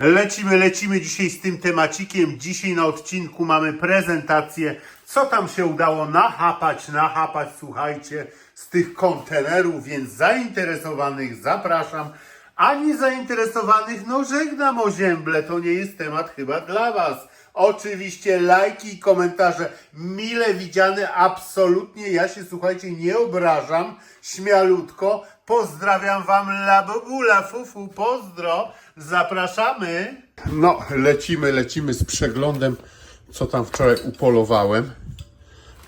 Lecimy, lecimy dzisiaj z tym temacikiem. Dzisiaj na odcinku mamy prezentację, co tam się udało nachapać, nachapać, słuchajcie, z tych kontenerów, więc zainteresowanych zapraszam, a niezainteresowanych, no żegnam o to nie jest temat chyba dla Was. Oczywiście lajki i komentarze mile widziane, absolutnie ja się słuchajcie nie obrażam, śmialutko. Pozdrawiam Wam la bobula, fufu, pozdro, zapraszamy. No, lecimy, lecimy z przeglądem, co tam wczoraj upolowałem.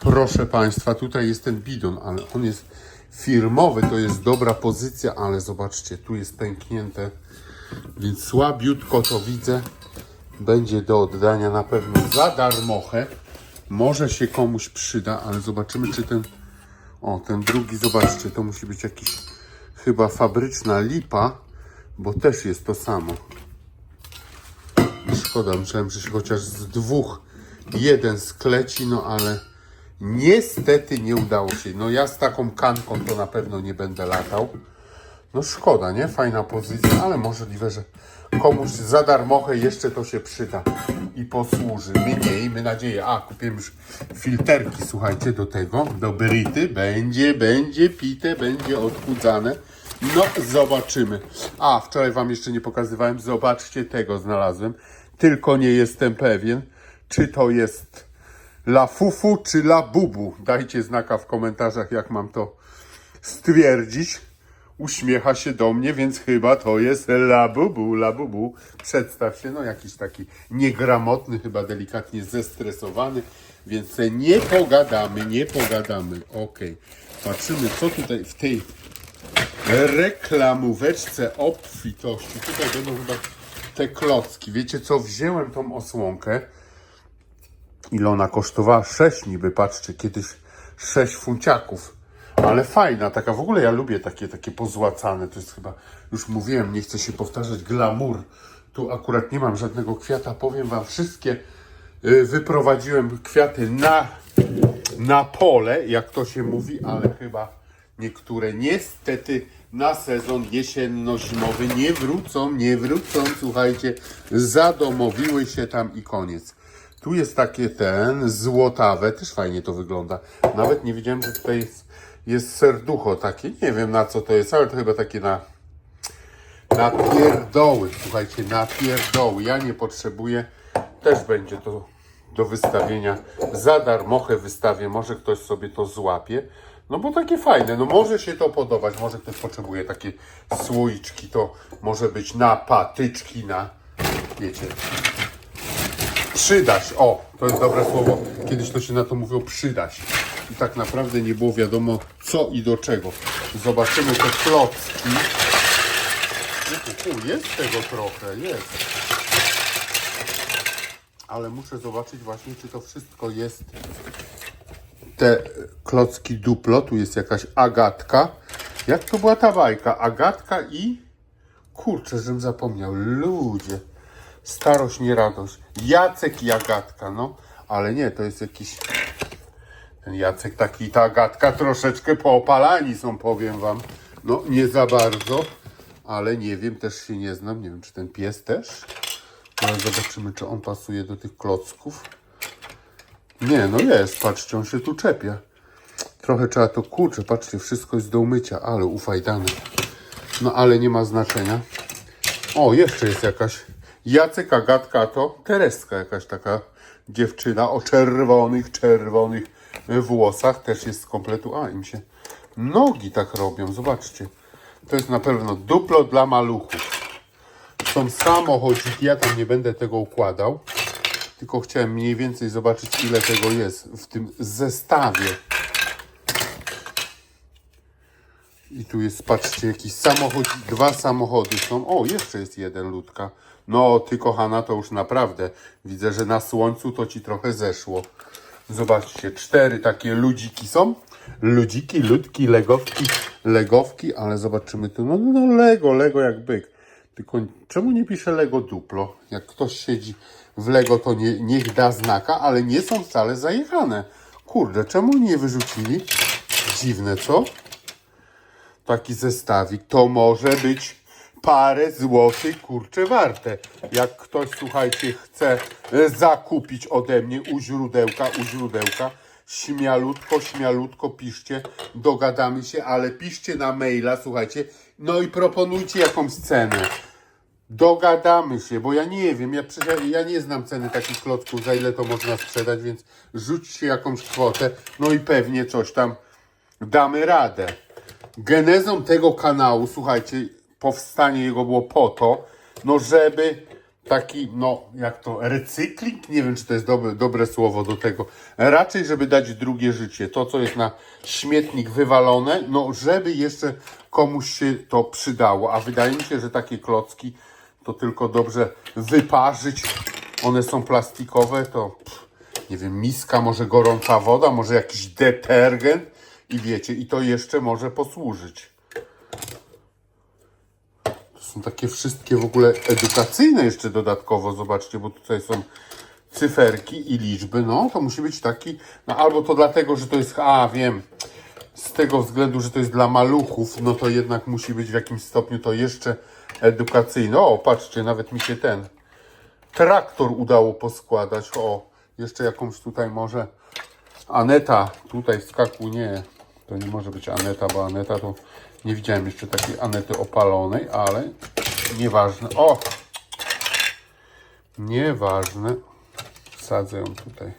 Proszę Państwa, tutaj jest ten bidon, ale on jest firmowy, to jest dobra pozycja, ale zobaczcie, tu jest pęknięte, więc słabiutko to widzę. Będzie do oddania na pewno za darmochę. Może się komuś przyda, ale zobaczymy, czy ten. O, ten drugi, zobaczcie, to musi być jakiś chyba fabryczna lipa, bo też jest to samo. Szkoda, myślałem, że się chociaż z dwóch jeden skleci, no ale niestety nie udało się. No ja z taką kanką to na pewno nie będę latał. No szkoda, nie? Fajna pozycja, ale możliwe, że komuś za darmochę jeszcze to się przyda i posłuży. Miejmy nadzieję. A, kupiłem już filterki, słuchajcie, do tego, do bryty. Będzie, będzie pite, będzie odchudzane. No, zobaczymy. A, wczoraj Wam jeszcze nie pokazywałem. Zobaczcie, tego znalazłem. Tylko nie jestem pewien, czy to jest la fufu, czy la bubu. Dajcie znaka w komentarzach, jak mam to stwierdzić. Uśmiecha się do mnie, więc chyba to jest la bubu, la bubu. Przedstaw się, no jakiś taki niegramotny, chyba delikatnie zestresowany, więc nie pogadamy, nie pogadamy. Okej, patrzymy, co tutaj w tej reklamóweczce obfitości. Tutaj będą chyba te klocki. Wiecie co, wziąłem tą osłonkę. Ile ona kosztowała? 6 niby, patrzcie, kiedyś 6 funciaków. Ale fajna, taka w ogóle ja lubię takie, takie pozłacane. To jest chyba, już mówiłem, nie chcę się powtarzać, glamour. Tu akurat nie mam żadnego kwiata, powiem Wam wszystkie. y, Wyprowadziłem kwiaty na, na pole, jak to się mówi, ale chyba niektóre niestety na sezon jesienno-zimowy nie wrócą, nie wrócą, słuchajcie, zadomowiły się tam i koniec. Tu jest takie ten, złotawe, też fajnie to wygląda. Nawet nie wiedziałem, że tutaj jest, jest serducho takie, nie wiem na co to jest, ale to chyba takie na, na pierdoły, słuchajcie, na pierdoły. Ja nie potrzebuję, też będzie to do wystawienia. Za darmochę wystawię, może ktoś sobie to złapie. No bo takie fajne, no może się to podobać, może ktoś potrzebuje takie słoiczki, to może być na patyczki, na, wiecie, przydać. O, to jest dobre słowo. Kiedyś to się na to mówiło przydać. I tak naprawdę nie było wiadomo co i do czego. Zobaczymy te klocki. U, jest tego trochę, jest. Ale muszę zobaczyć właśnie, czy to wszystko jest te klocki duplo. Tu jest jakaś agatka. Jak to była ta bajka? Agatka i... Kurczę, żebym zapomniał. Ludzie. Starość, nie radość. Jacek i Agatka, no. Ale nie, to jest jakiś... Ten Jacek taki ta Agatka troszeczkę poopalani są, powiem wam. No, nie za bardzo. Ale nie wiem, też się nie znam. Nie wiem, czy ten pies też. Ale zobaczymy, czy on pasuje do tych klocków. Nie, no jest, patrzcie, on się tu czepia. Trochę trzeba to, kurczę, patrzcie, wszystko jest do umycia, ale ufajdane. No, ale nie ma znaczenia. O, jeszcze jest jakaś Jacek, Agatka, to Tereska jakaś taka dziewczyna o czerwonych, czerwonych włosach. Też jest z kompletu. A, im się nogi tak robią, zobaczcie. To jest na pewno duplo dla maluchów. Są samochodziki, ja tam nie będę tego układał. Tylko chciałem mniej więcej zobaczyć, ile tego jest w tym zestawie. I tu jest, patrzcie, jakiś samochód, dwa samochody są. O, jeszcze jest jeden ludka. No, ty kochana, to już naprawdę widzę, że na słońcu to ci trochę zeszło. Zobaczcie, cztery takie ludziki są. Ludziki, ludki, legowki, legowki, ale zobaczymy tu. No, no, Lego, Lego jak byk. Tylko czemu nie pisze Lego duplo? Jak ktoś siedzi w Lego, to nie, niech da znaka, ale nie są wcale zajechane. Kurde, czemu nie wyrzucili? Dziwne, co? Taki zestawik. To może być parę złotych, kurczę, warte. Jak ktoś, słuchajcie, chce zakupić ode mnie u źródełka, u źródełka, śmialutko, śmialutko piszcie, dogadamy się, ale piszcie na maila, słuchajcie, no i proponujcie jakąś cenę. Dogadamy się, bo ja nie wiem, ja, przecież ja nie znam ceny takich klocków, za ile to można sprzedać, więc rzućcie jakąś kwotę, no i pewnie coś tam damy radę. Genezą tego kanału, słuchajcie, powstanie jego było po to, no żeby taki, no jak to, recykling? Nie wiem, czy to jest dobre, dobre słowo do tego. Raczej, żeby dać drugie życie. To, co jest na śmietnik wywalone, no żeby jeszcze komuś się to przydało. A wydaje mi się, że takie klocki to tylko dobrze wyparzyć. One są plastikowe, to pff, nie wiem, miska, może gorąca woda, może jakiś detergent i wiecie, i to jeszcze może posłużyć. To są takie wszystkie w ogóle edukacyjne jeszcze dodatkowo, zobaczcie, bo tutaj są cyferki i liczby, no to musi być taki, no albo to dlatego, że to jest, a wiem, z tego względu, że to jest dla maluchów, no to jednak musi być w jakimś stopniu to jeszcze edukacyjne. O, patrzcie, nawet mi się ten traktor udało poskładać. O, jeszcze jakąś tutaj może Aneta, tutaj skaku nie, to nie może być Aneta, bo Aneta to nie widziałem jeszcze takiej Anety opalonej, ale nieważne. O! Nieważne. Wsadzę ją tutaj.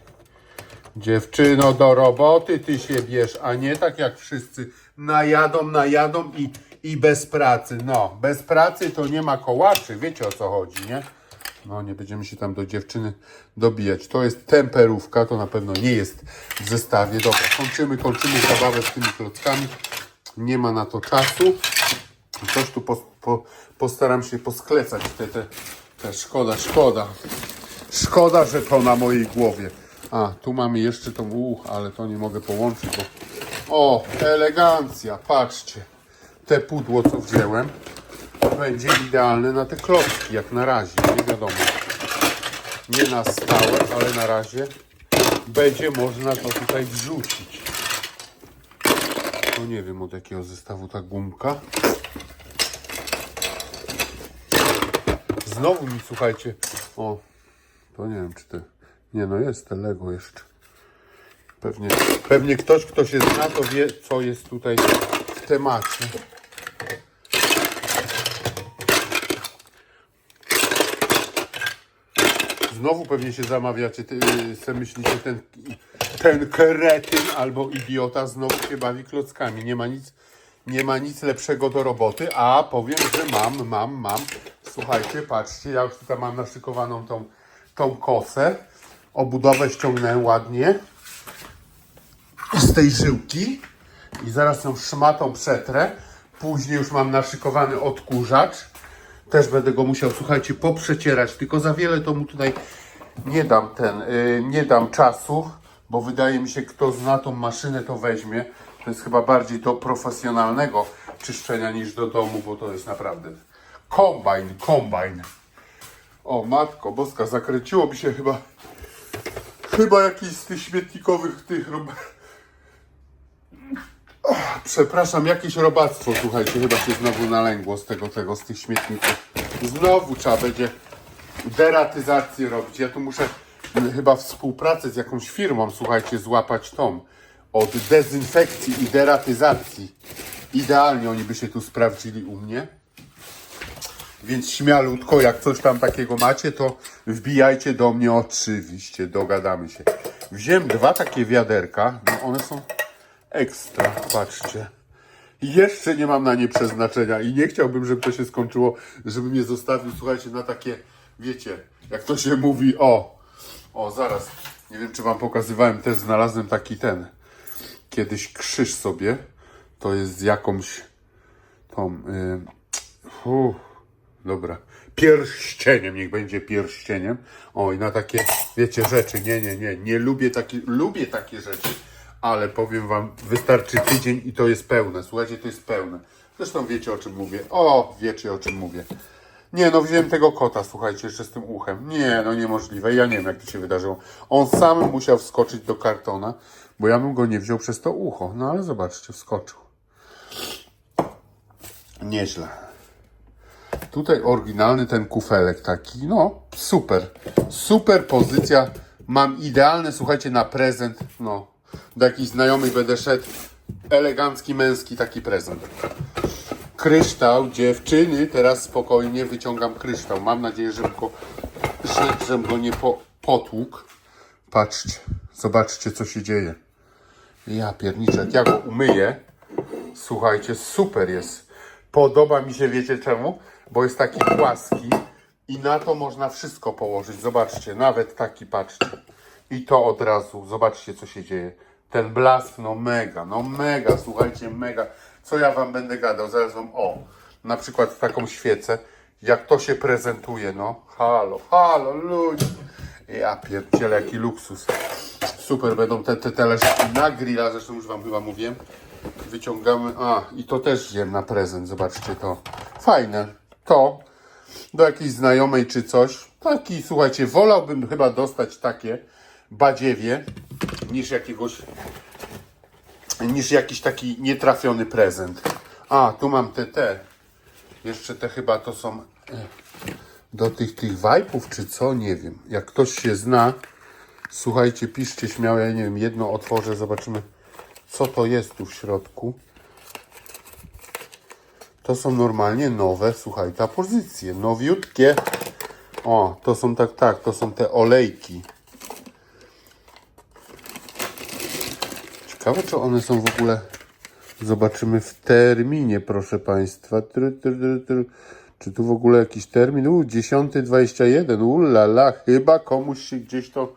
Dziewczyno, do roboty ty się bierz, a nie tak jak wszyscy najadą, najadą i, i bez pracy. No, bez pracy to nie ma kołaczy, wiecie o co chodzi, nie? No, nie będziemy się tam do dziewczyny dobijać. To jest temperówka, to na pewno nie jest w zestawie. Dobra, kończymy, kończymy zabawę z tymi klockami. Nie ma na to czasu. Coś tu po, po, postaram się posklecać te, te, te. Szkoda, szkoda. Szkoda, że to na mojej głowie. A, tu mamy jeszcze tą uch, ale to nie mogę połączyć, bo... O, elegancja, patrzcie. Te pudło, co wziąłem, będzie idealne na te klocki, jak na razie, nie wiadomo. Nie na stałe, ale na razie będzie można to tutaj wrzucić. No nie wiem od jakiego zestawu ta gumka. Znowu mi, słuchajcie, o, to nie wiem, czy te. Nie, no jest te Lego jeszcze. Pewnie, pewnie ktoś, kto się zna, to wie, co jest tutaj w temacie. Znowu pewnie się zamawiacie, ty, se myślicie, ten, ten kretyn albo idiota znowu się bawi klockami. Nie ma nic, nie ma nic lepszego do roboty, a powiem, że mam, mam, mam. Słuchajcie, patrzcie, ja już tutaj mam naszykowaną tą, tą kosę. Obudowę ściągnąłem ładnie z tej żyłki i zaraz ją szmatą przetrę. Później już mam naszykowany odkurzacz. Też będę go musiał, słuchajcie, poprzecierać, tylko za wiele to mu tutaj nie dam ten, y, nie dam czasu, bo wydaje mi się, kto zna tą maszynę, to weźmie. To jest chyba bardziej do profesjonalnego czyszczenia niż do domu, bo to jest naprawdę kombajn, kombajn. O, matko boska, zakręciło mi się chyba, chyba jakiś z tych śmietnikowych tych. Przepraszam, jakieś robactwo, słuchajcie, chyba się znowu nalęgło z tego, tego, z tych śmietników. Znowu trzeba będzie deratyzację robić. Ja tu muszę mm, chyba współpracę z jakąś firmą, słuchajcie, złapać tą od dezynfekcji i deratyzacji. Idealnie oni by się tu sprawdzili u mnie. Więc śmialutko, jak coś tam takiego macie, to wbijajcie do mnie oczywiście, dogadamy się. Wziąłem dwa takie wiaderka, no one są ekstra, patrzcie. Jeszcze nie mam na nie przeznaczenia i nie chciałbym, żeby to się skończyło, żeby mnie zostawił, słuchajcie, na takie, wiecie, jak to się mówi, o, o, zaraz, nie wiem, czy wam pokazywałem, też znalazłem taki ten, kiedyś krzyż sobie, to jest jakąś tą, yy, dobra, pierścieniem, niech będzie pierścieniem, o, i na takie, wiecie, rzeczy, nie, nie, nie, nie lubię takie, lubię takie rzeczy, ale powiem wam, wystarczy tydzień i to jest pełne. Słuchajcie, to jest pełne. Zresztą wiecie o czym mówię. O, wiecie o czym mówię. Nie, no wziąłem tego kota, słuchajcie, jeszcze z tym uchem. Nie, no niemożliwe. Ja nie wiem, jak to się wydarzyło. On sam musiał wskoczyć do kartona, bo ja bym go nie wziął przez to ucho. No ale zobaczcie, wskoczył. Nieźle. Tutaj oryginalny ten kufelek taki, no super, super pozycja. Mam idealne, słuchajcie, na prezent, no, do jakichś znajomych będę szedł. Elegancki, męski taki prezent. Kryształ, dziewczyny, teraz spokojnie wyciągam kryształ. Mam nadzieję, że go, że, żebym go nie po, potłukł. Patrzcie, zobaczcie co się dzieje. Ja pierniczek, ja go umyję. Słuchajcie, super jest. Podoba mi się, wiecie czemu? Bo jest taki płaski i na to można wszystko położyć. Zobaczcie, nawet taki, patrzcie. I to od razu, zobaczcie co się dzieje. Ten blask, no mega, no mega, słuchajcie, mega. Co ja wam będę gadał? Zaraz wam, o, na przykład taką świecę. Jak to się prezentuje, no. Halo, halo, ludzie. Ja pierdzielę, jaki luksus. Super, będą te, te talerzyki na grilla, zresztą już wam chyba mówiłem. Wyciągamy, a i to też wziąłem na prezent, zobaczcie to. Fajne, to do jakiejś znajomej czy coś. Taki, słuchajcie, wolałbym chyba dostać takie badziewie niż jakiegoś, niż jakiś taki nietrafiony prezent. A, tu mam te, te. Jeszcze te chyba to są e, do tych, tych wajpów czy co, nie wiem. Jak ktoś się zna, słuchajcie, piszcie śmiało, ja nie wiem, jedno otworzę, zobaczymy co to jest tu w środku. To są normalnie nowe, słuchaj, ta pozycje, nowiutkie. O, to są tak, tak, to są te olejki. Ciekawe, czy one są w ogóle, zobaczymy w terminie, proszę Państwa. Czy tu w ogóle jakiś termin? U, 10.21, ulala, chyba komuś się gdzieś to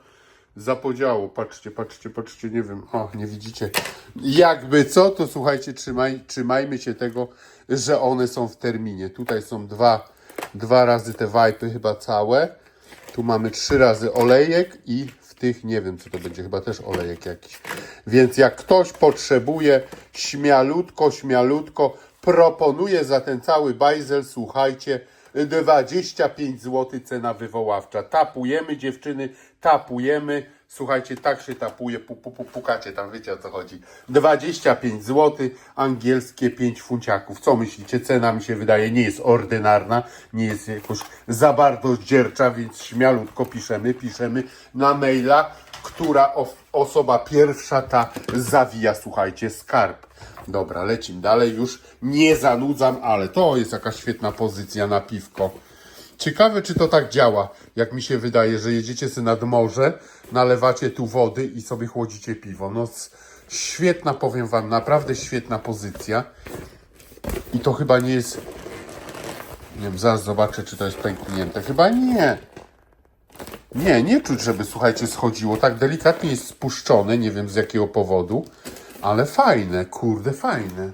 zapodziało. Patrzcie, patrzcie, patrzcie, nie wiem, o, nie widzicie. Jakby co, to słuchajcie, trzymaj, trzymajmy się tego, że one są w terminie. Tutaj są dwa, dwa razy te wajpy chyba całe. Tu mamy trzy razy olejek i tych nie wiem, co to będzie, chyba też olejek jakiś. Więc jak ktoś potrzebuje śmialutko, śmialutko, proponuję za ten cały bajzel, słuchajcie, 25 zł cena wywoławcza. Tapujemy dziewczyny, tapujemy. Słuchajcie, tak się tapuje, pu, pu, pu, pukacie tam, wiecie o co chodzi. 25 zł, angielskie 5 funciaków. Co myślicie? Cena mi się wydaje nie jest ordynarna, nie jest jakoś za bardzo dziercza, więc śmialutko piszemy, piszemy na maila, która osoba pierwsza ta zawija, słuchajcie, skarb. Dobra, lecimy dalej, już nie zanudzam, ale to jest jakaś świetna pozycja na piwko. Ciekawe, czy to tak działa, jak mi się wydaje, że jedziecie sobie nad morze, nalewacie tu wody i sobie chłodzicie piwo. No, świetna, powiem wam, naprawdę świetna pozycja. I to chyba nie jest... Nie wiem, zaraz zobaczę, czy to jest pęknięte. Chyba nie. Nie, nie czuć, żeby, słuchajcie, schodziło. Tak delikatnie jest spuszczone, nie wiem z jakiego powodu, ale fajne, kurde, fajne.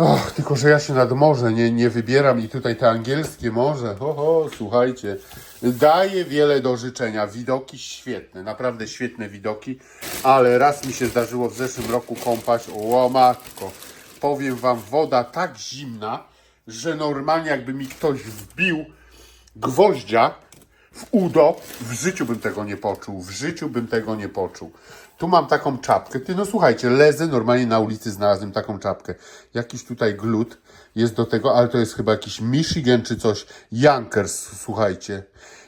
Och, tylko, że ja się nad morze nie, nie wybieram i tutaj te angielskie morze, ho, ho, słuchajcie, daje wiele do życzenia. Widoki świetne, naprawdę świetne widoki, ale raz mi się zdarzyło w zeszłym roku kąpać, o matko, powiem wam, woda tak zimna, że normalnie jakby mi ktoś wbił gwoździa w udo, w życiu bym tego nie poczuł, w życiu bym tego nie poczuł. Tu mam taką czapkę, ty no słuchajcie, lezę, normalnie na ulicy znalazłem taką czapkę. Jakiś tutaj glut jest do tego, ale to jest chyba jakiś Michigan czy coś, Yonkers, słuchajcie.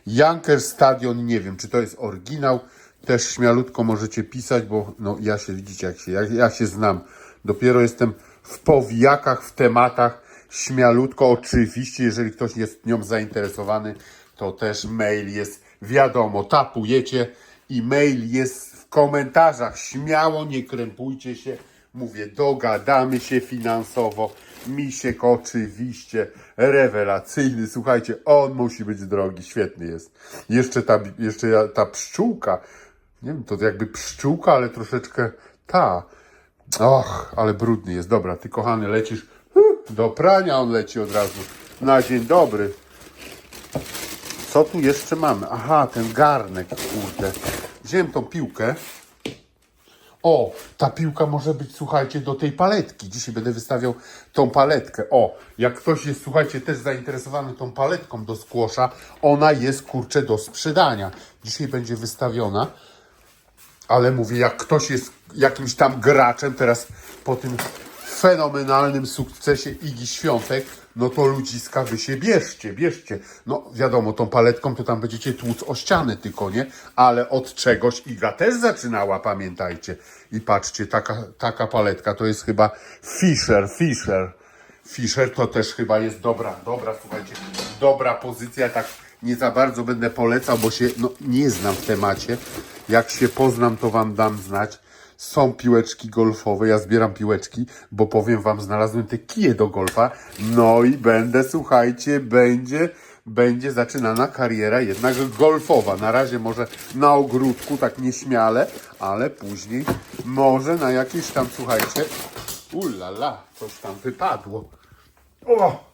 Yonkers Stadion, nie wiem, czy to jest oryginał, też śmialutko możecie pisać, bo no ja się, widzicie jak się, ja, ja się znam. Dopiero jestem w powijakach, w tematach, śmialutko, oczywiście, jeżeli ktoś jest nią zainteresowany, to też mail jest, wiadomo, tapujecie i mail jest komentarzach. Śmiało, nie krępujcie się. Mówię, dogadamy się finansowo. Misiek oczywiście rewelacyjny. Słuchajcie, on musi być drogi, świetny jest. Jeszcze ta, jeszcze ta pszczółka, nie wiem, to jakby pszczółka, ale troszeczkę ta. Och, ale brudny jest. Dobra, ty kochany lecisz do prania, on leci od razu. Na dzień dobry. Co tu jeszcze mamy? Aha, ten garnek, kurde. Wziąłem tą piłkę. O, ta piłka może być, słuchajcie, do tej paletki. Dzisiaj będę wystawiał tą paletkę. O, jak ktoś jest, słuchajcie, też zainteresowany tą paletką do skłosza, ona jest, kurczę, do sprzedania. Dzisiaj będzie wystawiona. Ale mówię, jak ktoś jest jakimś tam graczem teraz po tym fenomenalnym sukcesie Igi Świątek, no to ludziska wy się bierzcie, bierzcie. No wiadomo, tą paletką to tam będziecie tłuc o ściany tylko, nie? Ale od czegoś Iga też zaczynała, pamiętajcie. I patrzcie, taka, taka paletka to jest chyba Fisher, Fisher. Fisher to też chyba jest dobra, dobra, słuchajcie, dobra pozycja, tak nie za bardzo będę polecał, bo się no, nie znam w temacie. Jak się poznam, to wam dam znać. Są piłeczki golfowe, ja zbieram piłeczki, bo powiem wam, znalazłem te kije do golfa. No i będę, słuchajcie, będzie, będzie zaczynana kariera jednak golfowa. Na razie może na ogródku, tak nieśmiale, ale później może na jakieś tam, słuchajcie, ulala, coś tam wypadło. O!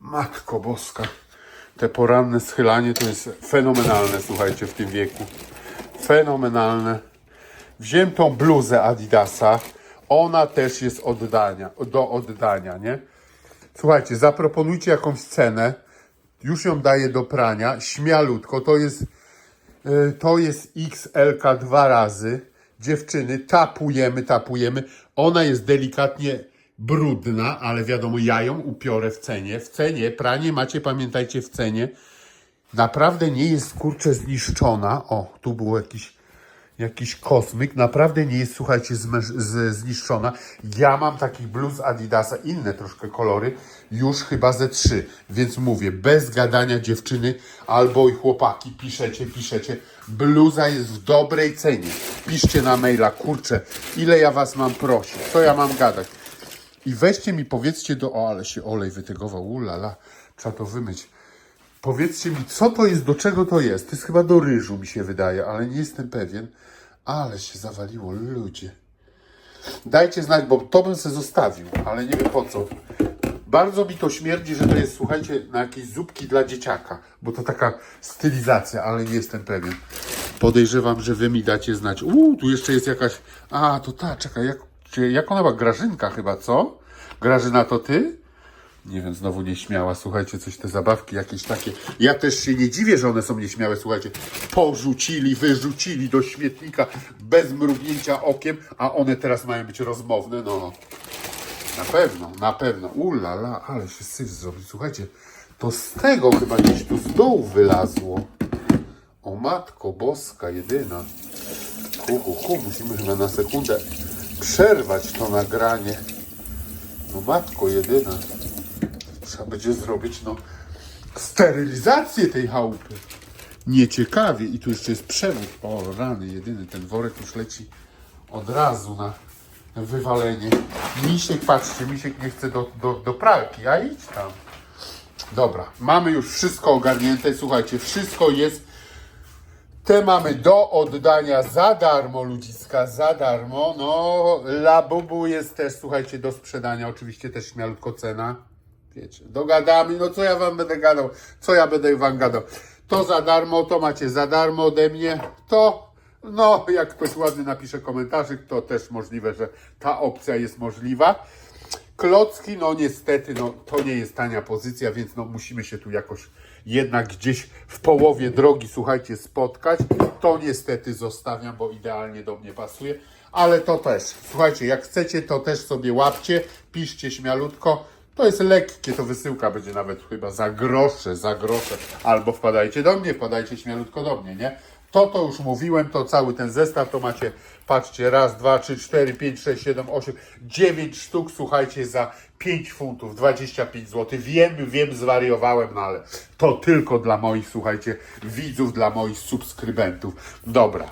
Matko Boska. Te poranne schylanie to jest fenomenalne, słuchajcie, w tym wieku. Fenomenalne. Wziąłem tą bluzę Adidasa. Ona też jest oddania, do oddania, nie? Słuchajcie, zaproponujcie jakąś cenę. Już ją daję do prania. Śmialutko. To jest, y, to jest XLK dwa razy. Dziewczyny, tapujemy, tapujemy. Ona jest delikatnie brudna, ale wiadomo, ja ją upiorę w cenie. W cenie, pranie macie, pamiętajcie, w cenie. Naprawdę nie jest, kurczę, zniszczona. O, tu był jakiś, jakiś kosmyk. Naprawdę nie jest, słuchajcie, zniszczona. Ja mam takich bluz Adidasa, inne troszkę kolory, już chyba ze trzy. Więc mówię, bez gadania dziewczyny albo i chłopaki, piszecie, piszecie. Bluza jest w dobrej cenie. Piszcie na maila, kurczę, ile ja was mam prosić, co ja mam gadać. I weźcie mi, powiedzcie do... O, ale się olej wytegował, ulala, trzeba to wymyć. Powiedzcie mi, co to jest, do czego to jest? To jest chyba do ryżu, mi się wydaje, ale nie jestem pewien. Ale się zawaliło, ludzie. Dajcie znać, bo to bym se zostawił, ale nie wiem po co. Bardzo mi to śmierdzi, że to jest, słuchajcie, na jakieś zupki dla dzieciaka, bo to taka stylizacja, ale nie jestem pewien. Podejrzewam, że wy mi dacie znać. Uuu, tu jeszcze jest jakaś... A, to ta, czekaj, jak, jak ona była? Grażynka chyba, co? Grażyna, to ty? Nie wiem, znowu nieśmiała, słuchajcie, coś te zabawki jakieś takie. Ja też się nie dziwię, że one są nieśmiałe, słuchajcie. Porzucili, wyrzucili do śmietnika bez mrugnięcia okiem, a one teraz mają być rozmowne, no. Na pewno, na pewno. Ulala, ale się syf zrobił. Słuchajcie, to z tego chyba gdzieś tu z dołu wylazło. O matko boska, jedyna. Hu, hu, hu, musimy chyba na sekundę przerwać to nagranie. No matko jedyna. Trzeba będzie zrobić, no, sterylizację tej chałupy. Nieciekawie. I tu jeszcze jest przewód. O, rany, jedyny. Ten worek już leci od razu na wywalenie. Misiek, patrzcie, Misiek nie chce do, do, do pralki, a idź tam. Dobra, mamy już wszystko ogarnięte. Słuchajcie, wszystko jest. Te mamy do oddania za darmo, ludziska, za darmo. No, Labubu jest też, słuchajcie, do sprzedania. Oczywiście też śmialutko cena. Wiecie. No co ja wam będę gadał? Co ja będę wam gadał? To za darmo, to macie za darmo ode mnie. To, no, jak ktoś ładny napisze komentarzyk, to też możliwe, że ta opcja jest możliwa. Klocki, no niestety, no to nie jest tania pozycja, więc no musimy się tu jakoś jednak gdzieś w połowie drogi, słuchajcie, spotkać. To niestety zostawiam, bo idealnie do mnie pasuje, ale to też, słuchajcie, jak chcecie, to też sobie łapcie, piszcie śmialutko. To jest lekkie, to wysyłka będzie nawet chyba za grosze, za grosze. Albo wpadajcie do mnie, wpadajcie śmialutko do mnie, nie? To to już mówiłem, to cały ten zestaw to macie, patrzcie, raz, dwa, trzy, cztery, pięć, sześć, siedem, osiem, dziewięć sztuk, słuchajcie, za 5 funtów, 25 zł. Wiem, wiem, zwariowałem, no ale to tylko dla moich, słuchajcie, widzów, dla moich subskrybentów. Dobra.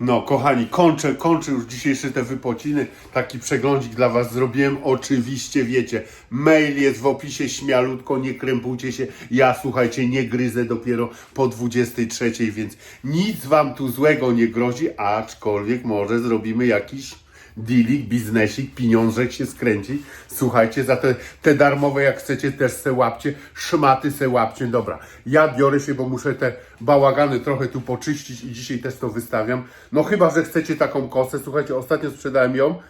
No, kochani, kończę, kończę już dzisiejsze te wypociny. Taki przeglądzik dla Was zrobiłem. Oczywiście wiecie, mail jest w opisie, śmialutko, nie krępujcie się. Ja, słuchajcie, nie gryzę dopiero po 23, więc nic Wam tu złego nie grozi, aczkolwiek może zrobimy jakiś dealik, biznesik, pieniążek się skręci. Słuchajcie, za te, te darmowe, jak chcecie, też se łapcie, szmaty se łapcie. Dobra, ja biorę się, bo muszę te bałagany trochę tu poczyścić i dzisiaj też to wystawiam. No chyba, że chcecie taką kosę. Słuchajcie, ostatnio sprzedałem ją,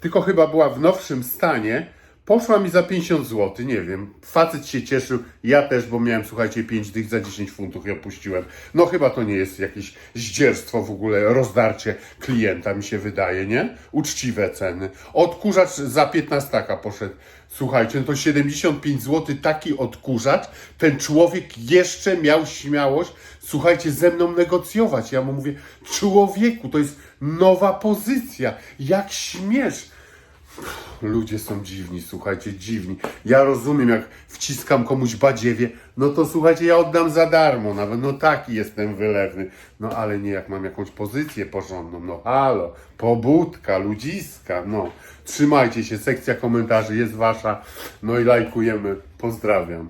tylko chyba była w nowszym stanie. Poszła mi za 50 zł, nie wiem. Facet się cieszył, ja też, bo miałem, słuchajcie, 5 dych za 10 funtów i opuściłem. No chyba to nie jest jakieś zdzierstwo w ogóle, rozdarcie klienta, mi się wydaje, nie? Uczciwe ceny. Odkurzacz za 15 poszedł. Słuchajcie, no to 75 zł taki odkurzacz, ten człowiek jeszcze miał śmiałość, słuchajcie, ze mną negocjować. Ja mu mówię, człowieku, to jest nowa pozycja, jak śmiesz. Ludzie są dziwni, słuchajcie, dziwni. Ja rozumiem, jak wciskam komuś badziewie, no to słuchajcie, ja oddam za darmo nawet, no taki jestem wylewny. No ale nie, jak mam jakąś pozycję porządną, no halo, pobudka, ludziska, no. Trzymajcie się, sekcja komentarzy jest wasza, no i lajkujemy. Pozdrawiam.